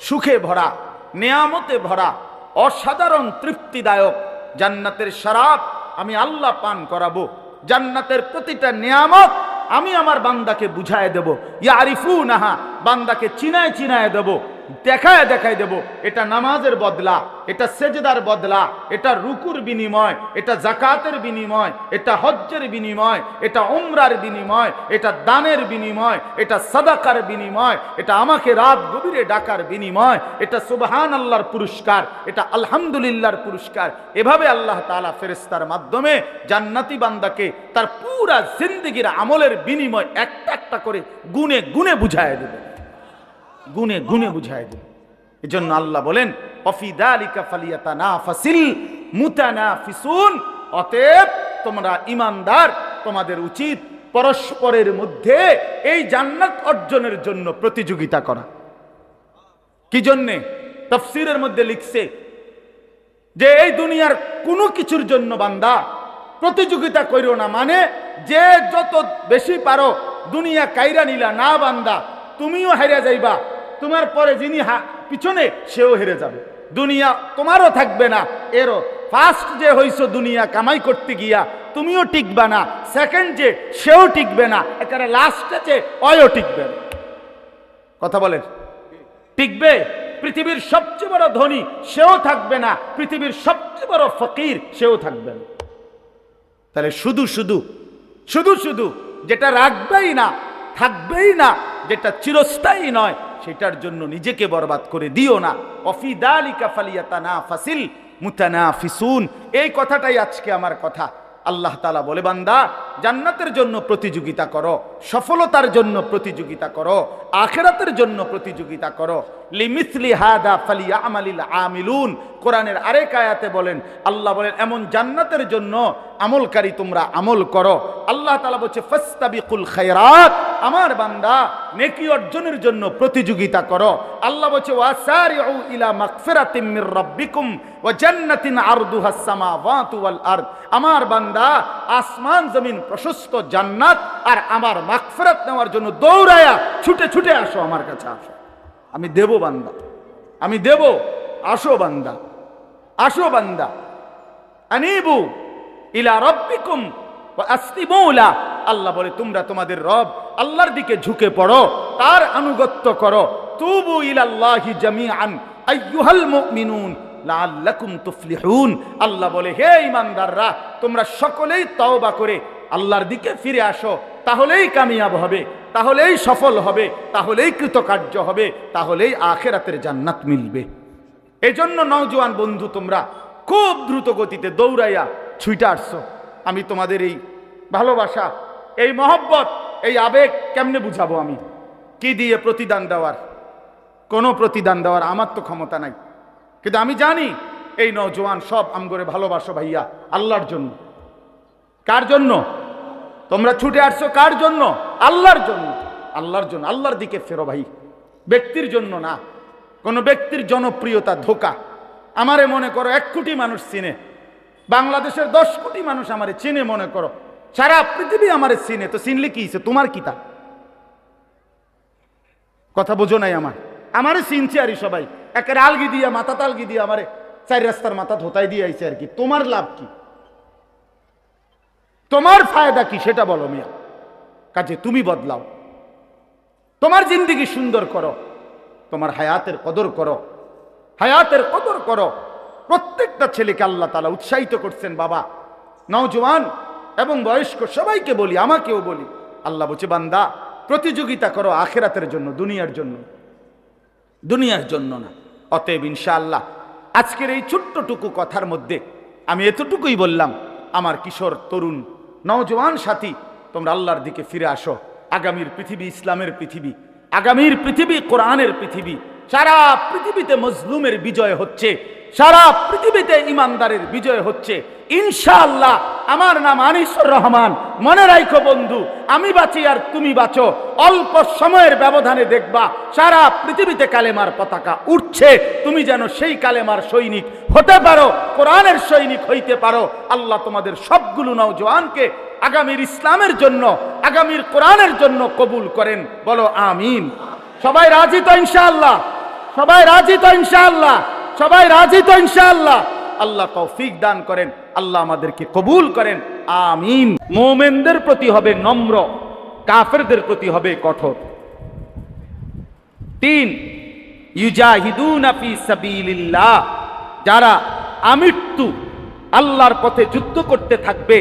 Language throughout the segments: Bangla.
সুখে ভরা, নেয়ামতে ভরা, অসাধারণ তৃপ্তিদায়ক জান্নাতের শরাব আমি আল্লাহ পান করাবো। জান্নাতের প্রতিটা নিয়ামত আমি আমার বান্দাকে বুঝায় দেব। ইয়ারিফু নাহা বান্দাকে চিনায় চিনায় দেব। দেখায় দেখায় দেব, এটা নামাজের বদলা, এটা সেজদার বদলা, এটা রুকুর বিনিময়, এটা জাকাতের বিনিময়, এটা হজ্জের বিনিময়, এটা উমরার বিনিময়, এটা দানের বিনিময়, এটা সাদাকার বিনিময়, এটা আমাকে রাত গভীরে ডাকার বিনিময়, এটা সুবহান আল্লাহর পুরস্কার, এটা আলহামদুলিল্লাহর পুরস্কার। এভাবে আল্লাহ তাআলা ফেরেস্তার মাধ্যমে জান্নাতি বান্দাকে তার পুরা জিন্দগির আমলের বিনিময় একটা একটা করে গুনে গুনে বুঝায় দেবে গুনে গুনে বুঝায় দেবে এজন্য আল্লাহ বলেন অফিদালিকা ফালিয়াতানা ফাসিল মুতানাফিসুন। অতএব তোমরা ইমানদার, তোমাদের উচিত পরস্পরের মধ্যে এই জান্নাত অর্জনের জন্য প্রতিযোগিতা করা। কি জন্যে? তফসিরের মধ্যে লিখছে যে, এই দুনিয়ার কোনো কিছুর জন্য বান্দা প্রতিযোগিতা করিও না। মানে যে যত বেশি পারো, দুনিয়া কাইরা নিলা। না বান্দা, তুমিও হেরে যাইবা। তোমার পরে যিনি পিছনে, সেও হেরে যাবে। দুনিয়া তোমারও থাকবে না। এরও ফার্স্ট যে হইছো দুনিয়া কামাই করতে গিয়া, তুমিও টিকবে না। সেকেন্ড যে, সেও টিকবে না। এখানে লাস্টে যে, অয়ও টিকবে না। কথা বলেন। টিকবে? পৃথিবীর সবচেয়ে বড় ধনী, সেও থাকবে না। পৃথিবীর সবচেয়ে বড় ফকির, সেও থাকবে না। তাহলে শুধু শুধু শুধু শুধু, যেটা রাখবেই না, থাকবেই না, যেটা চিরস্থায়ী নয় সেটার জন্য নিজেকে বরবাদ করে দিও না। অফিদালিকা ফালিয়াতানা ফাসিল মুতানাফিসুন। এই কথাটাই আজকে আমার কথা। আল্লাহ তালা বলে, বান্দা, জান্নাতের জন্য প্রতিযোগিতা করো, সফলতার জন্য প্রতিযোগিতা করো, আখেরাতের জন্য প্রতিযোগিতা করো। লিমিসলি হাদা ফালিয়া আমালিল আমিলুন। কোরআনের আরেক আয়াতে বলেন, আল্লাহ বলেন, এমন জান্নাতের জন্য আমলকারী তোমরা আমল করো। আল্লাহ তালা বলছে, ফাস্তাবিকুল খায়রাত। আমার বান্দা নেকি অর্জনের জন্য প্রতিযোগিতা করো। আল্লাহ বলছে, ওয়াসারিউ ইলা মাগফিরাতিম মির রাব্বিকুম ওয়া জান্নাতিন আরদুহাস সামাওয়াতু ওয়াল আরদ। আমার বান্দা, আসমান জমিন প্রশস্ত জান্নাত আর আমার মাগফিরাত নেওয়ার জন্য দৌড়ায়া ছুটে ছুটে আসো আমার কাছে আসো। আমি দেব বান্দা। আমি দেব। আসো বান্দা। আসো বান্দা। আনিবু ইলা রব্বিকুম আল্লাহ বলে, তোমরা তোমাদের রব আল্লাহর দিকে ঝুঁকে পড়ো, তার আনুগত্য করো। তুবু ইলাল্লাহি জামিআন, আইয়ুহাল মুমিনুন, লাআল্লাকুম তুফলিহুন। আল্লাহ বলে, হে ঈমানদাররা, তোমরা সকলেই তওবা করে আল্লাহর দিকে ফিরে আসো, তাহলেই কামিয়াব হবে, তাহলেই সফল হবে, তাহলেই কৃতকার্য হবে, তাহলেই আখেরাতের জান্নাত মিলবে। এজন্য নওজোয়ান বন্ধু, তোমরা খুব দ্রুত গতিতে দৌড়াইয়া ছুইটা আসছো আমি তোমাদের এই ভালোবাসা, এই মহব্বত এই আবেগ কেমনে বুঝাবো আমি? কি দিয়ে প্রতিদান দেওয়ার? কোনো প্রতিদান দেওয়ার আমার তো ক্ষমতা নাই। কিন্তু আমি জানি, এই নওজোয়ান সব আমগরে ভালোবাসো ভাইয়া, আল্লাহর জন্য। কার জন্য? তোমরা ছুটে আসছো কার জন্য? আল্লাহর জন্য। আল্লাহর জন্য, আল্লাহর দিকে ফেরো ভাই। ব্যক্তির জন্য না। কোনো ব্যক্তির জনপ্রিয়তা ধোকা। আমারে মনে করো এক কোটি মানুষ চিনে। বাংলাদেশের দশ কোটি মানুষ আমারে চিনে মনে করো। সারা পৃথিবী আমারে চিনে, তো চিনলে কি? তোমার কিতা কথা বোঝো নাই আমার। আমারে চিনছে আরই সবাই। একের আলগি দিয়া, মাথা তালগি দিয়ে আমারে চার রাস্তার মাথা ধোতাই দিয়ে আইছে আর কি। তোমার লাভ কি? তোমার ফায়দা কি সেটা বলো মিয়া। কাজে তুমি বদলাও। তোমার জিন্দিগি সুন্দর করো। তোমার হায়াতের কদর করো। হায়াতের কদর করো। প্রত্যেকটা ছেলেকে আল্লাহ তালা উৎসাহিত করছেন, বাবা। নওজোয়ান এবং বয়স্ক সবাইকে বলি, আমাকেও বলি, আল্লাহ বলছে, বান্দা, প্রতিযোগিতা করো আখেরাতের জন্য, দুনিয়ার জন্য। দুনিয়ার জন্য না, অতএব ইনশাআল্লাহ, আজকের এই ছোট্টটুকু কথার মধ্যে আমি এতটুকুই বললাম, আমার কিশোর, তরুণ নওজওয়ান সাথী, তোমরা আল্লাহর দিকে ফিরে আসো। আগামীর পৃথিবী ইসলামের পৃথিবী, আগামীর পৃথিবী কোরআনের পৃথিবী সারা পৃথিবীতে মজলুমের বিজয় হচ্ছে, সারা পৃথিবীতে ইমানদারের বিজয় হচ্ছে। ইনশাআল্লাহ, আমার নাম আনিসুর রহমান। মনে রাখো বন্ধু, আমি বাঁচি আর তুমি বাঁচো। অল্প সময়ের ব্যবধানে দেখবা, সারা পৃথিবীতে কালেমার পতাকা উঠছে তুমি যেন সেই কালেমার সৈনিক হতে পারো, কোরআনের সৈনিক হইতে পারো। আল্লাহ তোমাদের সবগুলো নওজোয়ানকে আগামীর ইসলামের জন্য, আগামীর কোরআনের জন্য কবুল করেন। বলো আমিন। সবাই রাজি তো ইনশাআল্লাহ? সবাই রাজি তো ইনশাআল্লাহ, সবাই রাজি তো ইনশাআল্লাহ। আল্লাহ তৌফিক দান করেন, আল্লাহ আমাদেরকে কবুল করেন, আমিন। মোমেনদের প্রতি হবে নম্র, কাফেরদের প্রতি হবে কঠোর। তিন সাবিলিল্লাহ, যারা আমৃত্যু আল্লাহর পথে যুদ্ধ করতে থাকবে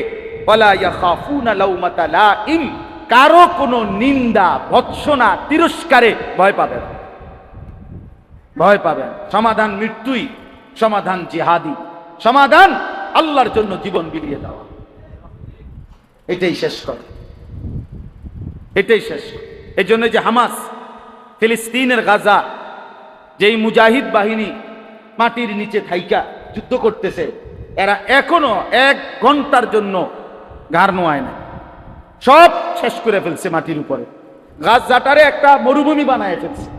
কারও কোনো নিন্দা, ভৎসনা, তিরস্কারে ভয় পাবেন ভয় পাবেন। সমাধান মৃত্যুই, সমাধান জিহাদি। সমাধান আল্লাহর জন্য জীবন বিলিয়ে দেওয়া। এটাই শেষ করে এটাই শেষ এই জন্য যে হামাস, ফিলিস্তিনের গাজা, যেই মুজাহিদ বাহিনী মাটির নিচে থাইকা যুদ্ধ করতেছে, এরা এখনও এক ঘণ্টার জন্য ঘাড় নোয়ায় না সব শেষ করে ফেলছে মাটির উপরে। গাছজাটারে একটা মরুভূমি বানায় ফেলছে।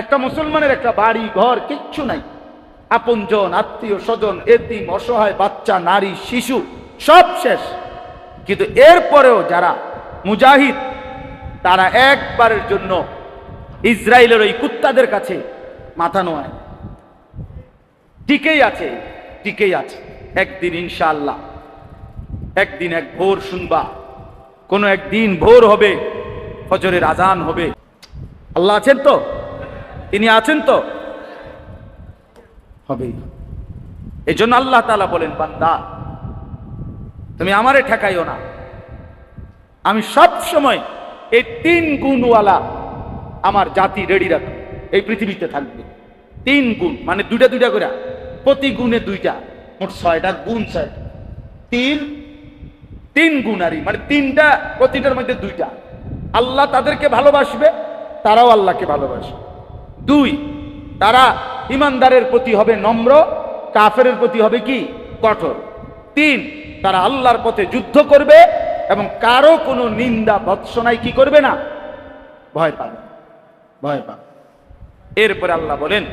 একটা মুসলমানের একটা বাড়ি, ঘর, কিচ্ছু নাই। আপনজন, আত্মীয় স্বজন, এতিম, অসহায়, বাচ্চা, নারী, শিশু, সব শেষ। কিন্তু এরপরেও যারা মুজাহিদ, তারা একবারের জন্য ইসরায়েলের ওই কুত্তাদের কাছে মাথা নোয়ায়। টিকেই আছে টিকেই আছে। একদিন ইনশাআল্লাহ, একদিন এক ভোর শুনবা। কোনো একদিন ভোর হবে, ফজরের আজান হবে। আল্লাহ আছেন তো? তিনি আছেন তো? হবেই। এই জন্য আল্লাহ তালা বলেন বান্দা তুমি আমারে ঠেকাইও না। আমি সব সময় এই তিন গুণওয়ালা আমার জাতি রেডি রাখ এই পৃথিবীতে থাকবে। তিন গুণ মানে দুইটা দুইটা করে প্রতি গুণে দুইটা মোট ছয়টা গুণ ছয়। তিন তিন গুণ গুণারি মানে তিনটা প্রতিটার মধ্যে দুইটা। আল্লাহ তাদেরকে ভালোবাসবে তারাও আল্লাহকে ভালোবাসবে। দুই, তারা ইমানদারের প্রতি হবে নম্র কাফের প্রতি হবে কি? কঠোর। তিন, তারা আল্লাহর পথে যুদ্ধ করবে এবং কারও কোনো নিন্দা ভৎসনায় কি করবে না? ভয় পাবে। ভয় পাবে। এরপরে আল্লাহ বলেন,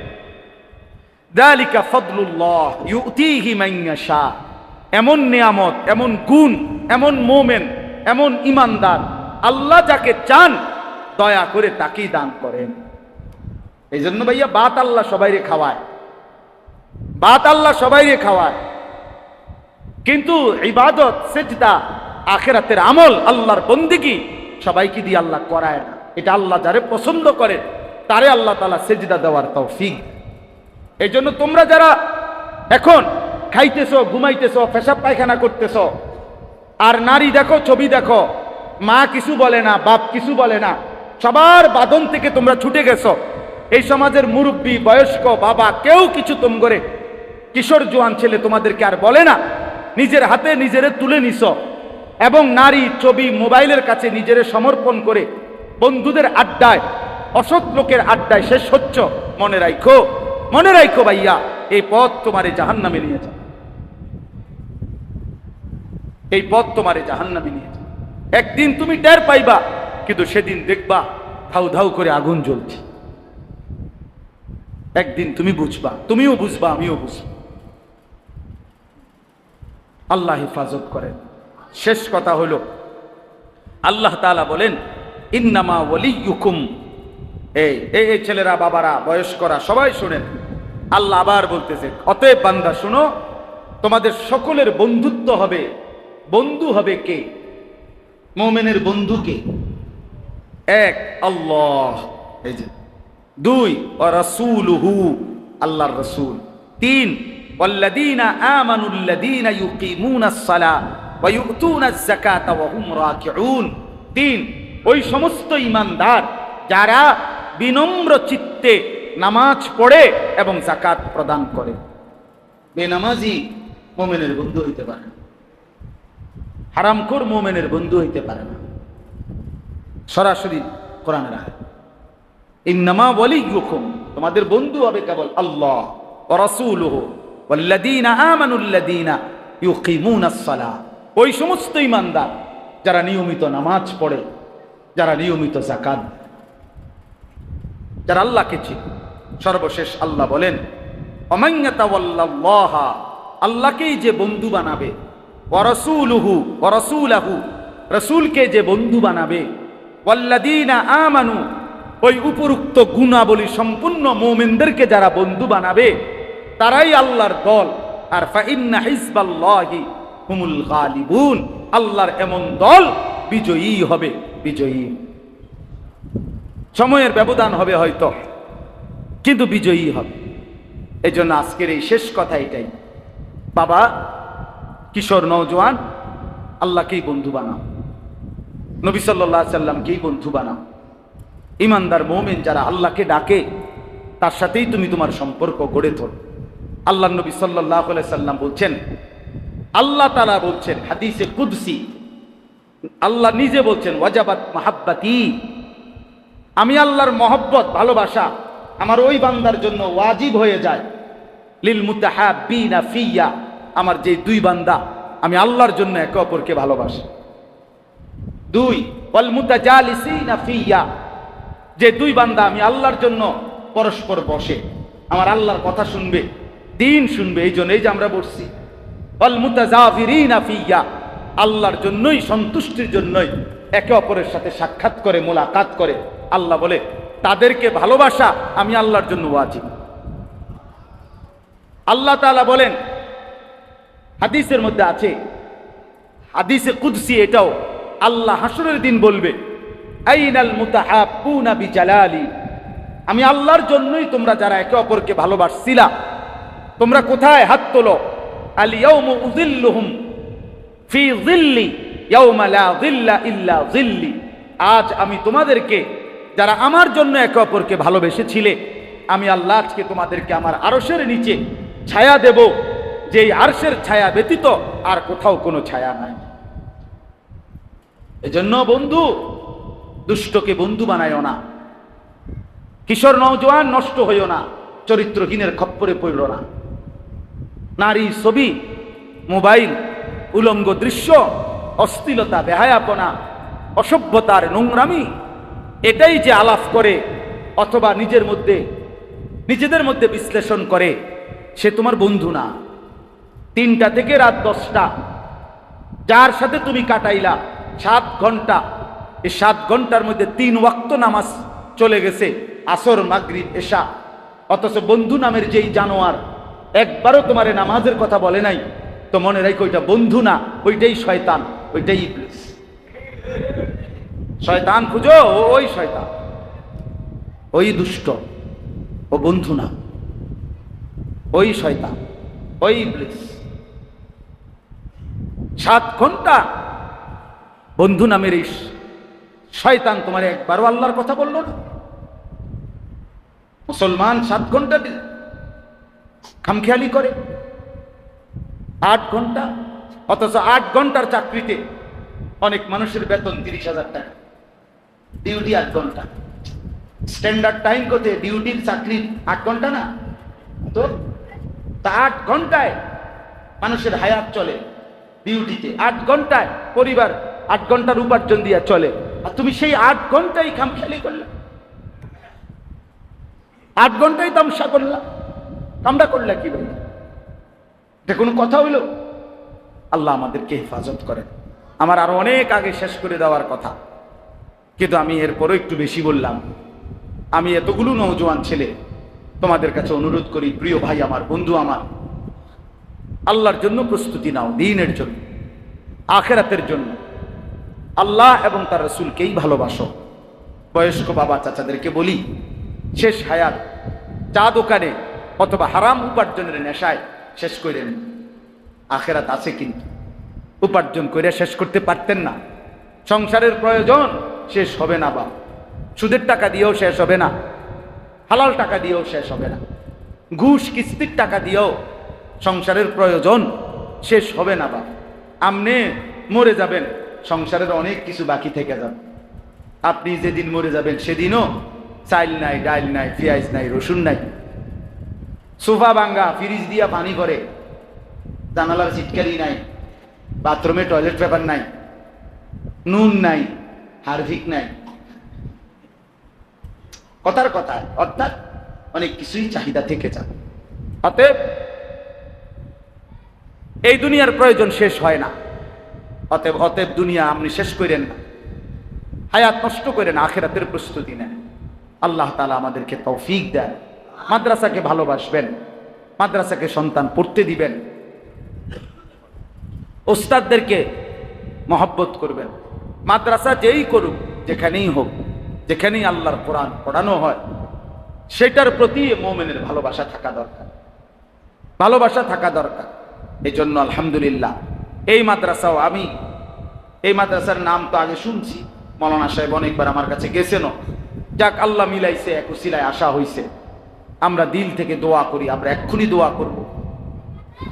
দালিকা এমন নিয়ামত, এমন গুণ, এমন মোমেন, এমন ইমানদার আল্লাহ যাকে চান, দয়া করে তাকেই দান করেন। এই জন্য ভাইয়া বাত আল্লাহ সবাইরে খাওয়ায়। বাত আল্লাহ সবাইরে খাওয়ায়। কিন্তু ইবাদত, সেজদা, আখেরাতের আমল আল্লাহর বন্দিগি সবাইকে দিয়ে আল্লাহ করায় না। এটা আল্লাহ যারে পছন্দ করে, তারে আল্লাহ তালা সেজদা দেওয়ার তৌফিক। এই জন্য তোমরা যারা এখন খাইতেছো, ঘুমাইতেছ, পেশাব পায়খানা করতেছ, আর নারী দেখো, ছবি দেখো, মা কিছু বলে না, বাপ কিছু বলে না, সবার বাদন থেকে তোমরা ছুটে গেছো এই সমাজের মুরব্বী, বয়স্ক বাবা কেউ কিছু তোম করে। কিশোর জোয়ান ছেলে তোমাদেরকে আর বলে না, নিজের হাতে নিজেরে তুলে নিস। এবং নারী ছবি মোবাইলের কাছে নিজেরে সমর্পণ করে বন্ধুদের আড্ডায়, অসৎ লোকের আড্ডায় শেষ হচ্ছ মনে রাখো মনে রাখো ভাইয়া, এই পথ তোমারে জাহান নামে নিয়ে যাবে। এই পথ তোমারে জাহান নামে নিয়ে যাবে। একদিন তুমি টের পাইবা, কিন্তু সেদিন দেখবা ধাউ ধাউ করে আগুন জ্বলছে। একদিন তুমি বুঝবা, তুমিও বুঝবা, আমিও বুঝব। আল্লাহ হেফাজত করেন। শেষ কথা হলো, আল্লাহ তাআলা বলেন, ইন্নামা ওয়ালিয়ুকুম এই এই এই ছেলেরা, বাবারা, বয়স্করা, সবাই শুনেন। আল্লাহ আবার বলতেছে, অতএব বান্দা, শুনো, তোমাদের সকলের বন্ধুত্ব হবে। বন্ধু হবে কে? মোমেনের বন্ধু কে? এক, আল্লাহ। এই যে দুই ও রাসূলুহু আল্লাহর রাসূল তিন والذين آمنوا الذين يقيمون الصلاة ويؤتون الزكاة وهم راكعون তিন ওই সমস্ত ইমানদার যারা বিনম্র চিত্তে নামাজ পড়ে এবং জাকাত প্রদান করে বেনামাজি মোমেনের বন্ধু হইতে পারে না হারামখোর মোমেনের বন্ধু হইতে পারে না সরাসরি কোরআনের আয়াত ইন্নামা ওয়ালিয়ুকুম। তোমাদের বন্ধু হবে কেবল আল্লাহ রাসূলুহু। ওয়াল্লাযীনা আমানুল্লাযীনা ইউকিমুনাস সালাহ। ওই সমস্ত ইমানদার যারা নিয়মিত নামাজ পড়ে যারা নিয়মিত দেয়, যারা আল্লাহকে চিনে। সর্বশেষ আল্লাহ বলেন অমান্যাতাল্লাহ আল্লাহকেই যে বন্ধু বানাবে ওয়ারাসূলুহু ওয়ারাসূলাহু রাসূলকে যে বন্ধু বানাবে ওয়াল্লাযীনা আমানু ওই উপরুক্ত গুণাবলী সম্পূর্ণ মোমেনদেরকে যারা বন্ধু বানাবে, তারাই আল্লাহর দল। আর হুমুল আল্লাহর এমন দল বিজয়ী হবে, বিজয়ী। সময়ের ব্যবধান হবে হয়তো, কিন্তু বিজয়ী হবে। এই জন্য আজকের এই শেষ কথা এটাই। বাবা, কিশোর, নওজোয়ান, আল্লাহকেই বন্ধু বানাও। নবী সাল্লাহ সাল্লামকেই বন্ধু বানাও। ইমানদার মোমেন যারা আল্লাহকে ডাকে, তার সাথেই তুমি তোমার সম্পর্ক গড়ে তোলো। আল্লাহ নবী সাল্লাহ সাল্লাম বলছেন, আল্লাহ তালা বলছেন, হাদিসে কুদসি, আল্লাহ নিজে বলছেন, ওয়াজাবাত মাহাব্বাতি, আমি আল্লাহর মহব্বত, ভালোবাসা আমার ওই বান্দার জন্য ওয়াজিব হয়ে যায়। লিল মুতাহাব্বিনা ফিয়া, আমার যে দুই বান্দা, আমি আল্লাহর জন্য একে অপরকে ভালোবাসি। দুই, ওয়াল মুতাজালিসিনা ফিয়া যে দুই বান্দা আমি আল্লাহর জন্য পরস্পর বসে, আমার আল্লাহর কথা শুনবে, দিন শুনবে, এই জন্য এই যে আমরা বসছি। আল্লাহর জন্যই, সন্তুষ্টির জন্যই একে অপরের সাথে সাক্ষাৎ করে, মোলাকাত করে। আল্লাহ বলে, তাদেরকে ভালোবাসা আমি আল্লাহর জন্য ওয়াজিব। আল্লাহ তাআলা বলেন, হাদিসের মধ্যে আছে, হাদিসে কুদসি এটাও, আল্লাহ হাসরের দিন বলবে আইনাল মুতাহাব্বুনা বিজালালি। আমি আল্লাহর জন্যই তোমরা যারা একে অপরকে ভালোবাসছিলা, তোমরা কোথায় হাত তোলো? আজ আমি তোমাদেরকে, যারা আমার জন্য একে অপরকে ভালোবেসেছিলে, আমি আল্লাহ আজকে তোমাদেরকে আমার আরশের নিচে ছায়া দেব, যেই আরশের ছায়া ব্যতীত আর কোথাও কোনো ছায়া নাই। এজন্য বন্ধু দুষ্টকে বন্ধু বানায়ও না। কিশোর নৌজওয়ান নষ্ট হইও না চরিত্রহীনের খপ্পরে পড়ল না। নারী ছবি, মোবাইল, উলঙ্গ দৃশ্য, অশ্লীলতা, বেহায়াপনা, অসভ্যতার নোংরামি, এটাই যে আলাপ করে অথবা নিজের মধ্যে, নিজেদের মধ্যে বিশ্লেষণ করে, সে তোমার বন্ধু না। তিনটা থেকে রাত দশটা, যার সাথে তুমি কাটাইলা সাত ঘণ্টা এই সাত ঘণ্টার মধ্যে তিন ওয়াক্ত নামাজ চলে গেছে, আসর, মাগরিব, এশা। অথচ বন্ধু নামের যেই জানোয়ার, একবারও তোমার নামাজের কথা বলে নাই। তো মনে রাখো, ওইটা বন্ধু না, ওইটাই শয়তান, ওইটাই ইবলিস। শয়তান খুঁজো ওই শয়তান। ওই দুষ্ট, ও বন্ধু না, ওই শয়তান, ওই ইবলিস। সাত ঘণ্টা বন্ধু নামের এই শয়তান তোমার একবারও আল্লাহর কথা বলল না। মুসলমান সাত ঘণ্টা খামখেয়ালি করে। আট ঘণ্টা, অথচ আট ঘণ্টার চাকরিতে অনেক মানুষের বেতন তিরিশ হাজার টাকা। ডিউটি আট ঘণ্টা। স্ট্যান্ডার্ড টাইম করতে ডিউটির চাকরি আট ঘণ্টা না? তো তা আট ঘন্টায় মানুষের হায়াত চলে ডিউটিতে। আট ঘন্টায় পরিবার আট ঘণ্টার উপার্জন দিয়া চলে। আর তুমি সেই আট ঘন্টাই খামখেয়ালি করলে। আট ঘন্টাই তামসা করলা। কামড়া করলা কি ভাই এটা কোনো কথা হইল? আল্লাহ আমাদেরকে হেফাজত করেন। আমার আরও অনেক আগে শেষ করে দেওয়ার কথা। কিন্তু আমি এরপরও একটু বেশি বললাম। আমি এতগুলো নৌজওয়ান ছেলে তোমাদের কাছে অনুরোধ করি, প্রিয় ভাই আমার, বন্ধু আমার, আল্লাহর জন্য প্রস্তুতি নাও, দিনের জন্য, আখেরাতের জন্য। আল্লাহ এবং তার রসুলকেই ভালোবাসো। বয়স্ক বাবা চাচাদেরকে বলি, শেষ হায়াত চা দোকানে অথবা হারাম উপার্জনের নেশায় শেষ করেন আখেরাত আছে কিন্তু। উপার্জন করে শেষ করতে পারতেন না। সংসারের প্রয়োজন শেষ হবে না বা সুদের টাকা দিয়েও শেষ হবে না। হালাল টাকা দিয়েও শেষ হবে না। ঘুষ কিস্তির টাকা দিয়েও সংসারের প্রয়োজন শেষ হবে না বা আমনে মরে যাবেন। সংসারের অনেক কিছু বাকি থেকে যাবে। আপনি যেদিন মরে যাবেন সেদিনও চাইল নাই, ডাইল নাই পেঁয়াজ নাই, রসুন নাই। সোফা ভাঙ্গা, ফ্রিজ দিয়া পানি করে জানালার চিটকারি নাই, বাথরুমে টয়লেট পেপার নাই, নুন নাই, হারভিক নাই। কথার কথা, অর্থাৎ অনেক কিছুই চাহিদা থেকে যাবে। অতএব এই দুনিয়ার প্রয়োজন শেষ হয় না। অতএব অতএব দুনিয়া আপনি শেষ করেন। হায়াত নষ্ট করেন, আখেরাতের প্রস্তুতি নেন। আল্লাহ তালা আমাদেরকে তৌফিক দেন। মাদ্রাসাকে ভালোবাসবেন। মাদ্রাসাকে সন্তান পড়তে দিবেন। ওস্তাদদেরকে মহব্বত করবেন। মাদ্রাসা যেই করুক, যেখানেই হোক, যেখানেই আল্লাহর কোরআন পড়ানো হয়, সেটার প্রতি মোমেনের ভালোবাসা থাকা দরকার। ভালোবাসা থাকা দরকার। এই জন্য আলহামদুলিল্লাহ এই মাদ্রাসাও আমি। এই মাদ্রাসার নাম তো আগে শুনছি। মৌলানা সাহেব অনেকবার আমার কাছে গেছেনও। যাক, আল্লাহ মিলাইছে, এক উসিলায় আসা হইছে। আমরা দিল থেকে দোয়া করি, আমরা এক্ষুনি দোয়া করব।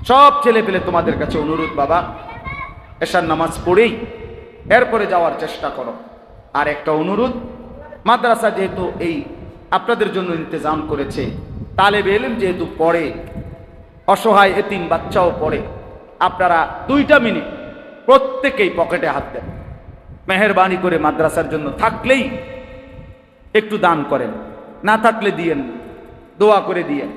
সব ছেলে পেলে তোমাদের কাছে অনুরোধ, বাবা। এসার নামাজ পড়েই এরপরে যাওয়ার চেষ্টা করো। আর একটা অনুরোধ, মাদ্রাসা যেহেতু এই আপনাদের জন্য ইন্তজাম করেছে, তালেব এলেম যেহেতু পড়ে, অসহায় এতিম বাচ্চাও পড়ে আপনারা দুইটা মিনিট প্রত্যেকেই পকেটে হাত দেন। মেহরবানি করে মাদ্রাসার জন্য থাকলেই একটু দান করেন, না থাকলে দিয়েন দোয়া করে দিয়েন।